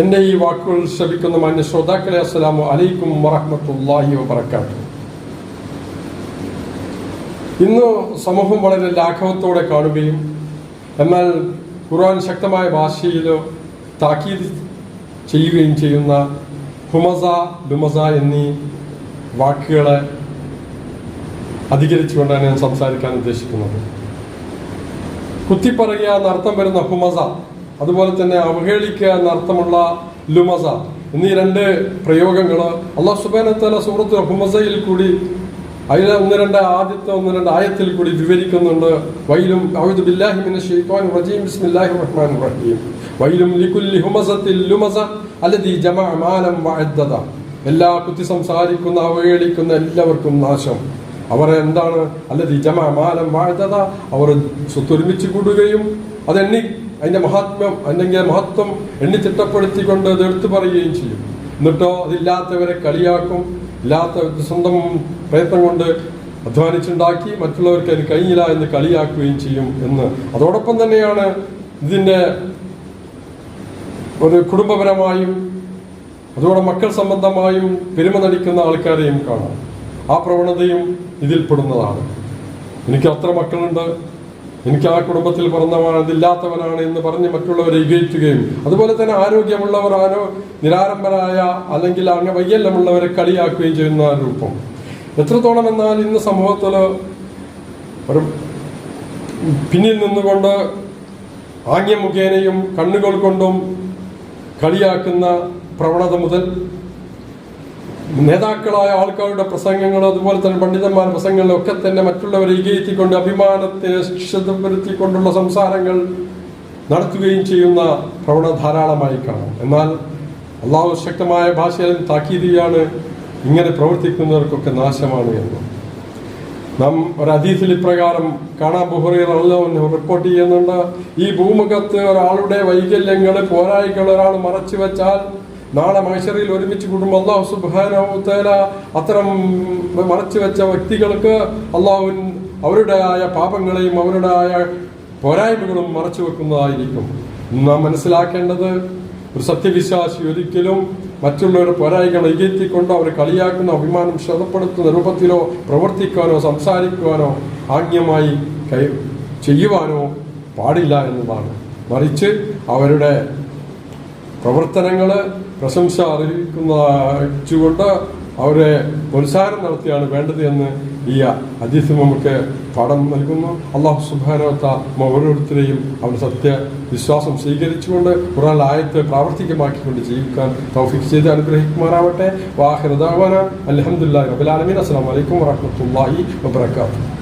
എന്റെ ഈ വാക്കുകൾ ശ്രമിക്കുന്ന മാന്യ ശ്രോതാക്കളെ അസ്സലാമു അലൈക്കും വറഹമത്തല്ലാഹി വബർക്കാത്തു ഇന്ന് സമൂഹം വളരെ ലാഘവത്തോടെ കാണുകയും എന്നാൽ ഖുർആൻ ശക്തമായ ഭാഷയിൽ താക്കീത് ചെയ്യുകയും ചെയ്യുന്ന ഹുമസ ഡുമസ എന്നീ വാക്കുകളെ അധികരിച്ചുകൊണ്ടാണ് ഞാൻ സംസാരിക്കാൻ ഉദ്ദേശിക്കുന്നത്. കുത്തിപ്പറയുക എന്നർത്ഥം വരുന്ന ഹുമസ അതുപോലെ തന്നെ അവഹേളിക്കുക എന്നർത്ഥമുള്ള ലുമസ. എന്നീ രണ്ട് പ്രയോഗങ്ങൾ അള്ളാഹു സുബാനത്തല സൂറത്ത് ഹുമസയിൽ കൂടി അതിലെ ഒന്ന് രണ്ട് ആദ്യത്തെ ഒന്ന് രണ്ട് ആയത്തിൽ കൂടി വിവരിക്കുന്നുണ്ട്. വൈലും ബില്ലാഹി റജീം. റഹീം. വൈലും ലുമസ ജമഅ മാലം വഅദ്ദദ എല്ലാ കുത്തി സംസാരിക്കുന്ന അവഹേളിക്കുന്ന എല്ലാവർക്കും നാശം. അവർ എന്താണ്? അല്ലെ ജമഅ മാലം വഅദ്ദദ അവർ സ്വത്തൊരുമിച്ച് കൂടുകയും അതെണ്ണി അതിന്റെ മഹാത്മ്യം അല്ലെങ്കിൽ മഹത്വം എണ്ണിത്തിട്ടപ്പെടുത്തിക്കൊണ്ട് അത് എടുത്തു പറയുകയും ചെയ്യും. എന്നിട്ടോ അതില്ലാത്തവരെ കളിയാക്കും ഇല്ലാത്ത സ്വന്തം പ്രയത്നം കൊണ്ട് അധ്വാനിച്ചുണ്ടാക്കി മറ്റുള്ളവർക്ക് അതിന് കഴിഞ്ഞില്ല എന്ന് കളിയാക്കുകയും ചെയ്യും എന്ന്. അതോടൊപ്പം തന്നെയാണ് ഇതിന്റെ ഒരു കുടുംബപരമായും അതുപോലെ മക്കൾ സംബന്ധമായും പെരുമ നടിക്കുന്ന ആൾക്കാരെയും കാണാം. ആ പ്രവണതയും ഇതിൽപ്പെടുന്നതാണ്. എനിക്ക് അത്ര മക്കളുണ്ട്. എനിക്ക് ആ കുടുംബത്തിൽ പിറന്നവനാണ് അതില്ലാത്തവനാണ് എന്ന് പറഞ്ഞ് മറ്റുള്ളവരെ ഇകയിക്കുകയും അതുപോലെ തന്നെ ആരോഗ്യമുള്ളവർ ആരോ നിരാരംഭരായ അല്ലെങ്കിൽ അങ്ങനെ വയ്യല്ലമുള്ളവരെ കളിയാക്കുകയും ചെയ്യുന്ന രൂപം. എത്രത്തോളം എന്നാൽ ഇന്ന് സമൂഹത്തിൽ ഒരു പിന്നിൽ നിന്നുകൊണ്ട് ആംഗ്യം മുഖേനയും കണ്ണുകൾ കൊണ്ടും കളിയാക്കുന്ന പ്രവണത മുതൽ നേതാക്കളായ ആൾക്കാരുടെ പ്രസംഗങ്ങൾ അതുപോലെ തന്നെ പണ്ഡിതന്മാരുടെ പ്രസംഗങ്ങളിലൊക്കെ തന്നെ മറ്റുള്ളവരെ ഇകയറ്റിക്കൊണ്ട് അഭിമാനത്തെ ശ്രദ്ധപ്പെടുത്തിക്കൊണ്ടുള്ള സംസാരങ്ങൾ നടത്തുകയും ചെയ്യുന്ന പ്രവണത ധാരാളമായി കാണാം. എന്നാൽ അള്ളാഹു ശക്തമായ ഭാഷയിൽ താക്കീതിയാണ് ഇങ്ങനെ പ്രവർത്തിക്കുന്നവർക്കൊക്കെ നാശമാണ് എന്ന്. നാം ഒരു അതീതിൽ ഇപ്രകാരം കാണാൻ ബുഹറിയല്ലോ റിപ്പോർട്ട് ചെയ്യുന്നുണ്ട് ഈ ഭൂമുഖത്ത് ഒരാളുടെ വൈകല്യങ്ങൾ പോരായികൾ ഒരാൾ മറച്ചു വെച്ചാൽ നാളെ മൈശറിയിൽ ഒരുമിച്ച് കൂടുമ്പോൾ അള്ളാഹു സുബാന അത്തരം മറച്ചു വെച്ച വ്യക്തികൾക്ക് അള്ളാഹുൻ അവരുടേതായ പാപങ്ങളെയും അവരുടേതായ പോരായ്മകളും മറച്ചു വെക്കുന്നതായിരിക്കും. നാം മനസ്സിലാക്കേണ്ടത് ഒരു സത്യവിശ്വാസി ഒരിക്കലും മറ്റുള്ളവരുടെ പോരായികൾ ഇകയറ്റിക്കൊണ്ട് അവരെ കളിയാക്കുന്ന അഭിമാനം ശ്രദ്ധപ്പെടുത്തുന്ന രൂപത്തിലോ പ്രവർത്തിക്കാനോ സംസാരിക്കുവാനോ ആജ്ഞമായി കൈ ചെയ്യുവാനോ പാടില്ല എന്നതാണ്. മറിച്ച് അവരുടെ പ്രവർത്തനങ്ങൾ പ്രശംസ അറിയിക്കുന്നതുകൊണ്ട് അവരെ പ്രോത്സാഹനം നടത്തിയാണ് വേണ്ടത് എന്ന് ഈ അതിഥി നമുക്ക് പാഠം നൽകുന്നു. അള്ളാഹു സുബാനോത്ത ഓരോരുത്തരെയും അവർ സത്യ വിശ്വാസം സ്വീകരിച്ചുകൊണ്ട് ഖുറാൻ ആയത്തെ പ്രാവർത്തികമാക്കിക്കൊണ്ട് ജീവിക്കാൻ തൗഫിക് ചെയ്ത് അനുഗ്രഹിക്കുമാറാവട്ടെ. വാഹിറുദാവാന അലഹമുല്ലാ റബുലാലമീൻ അസ്സാം വലൈക്കും വാഹമത്തല്ലാഹി വാബർക്കാത്തു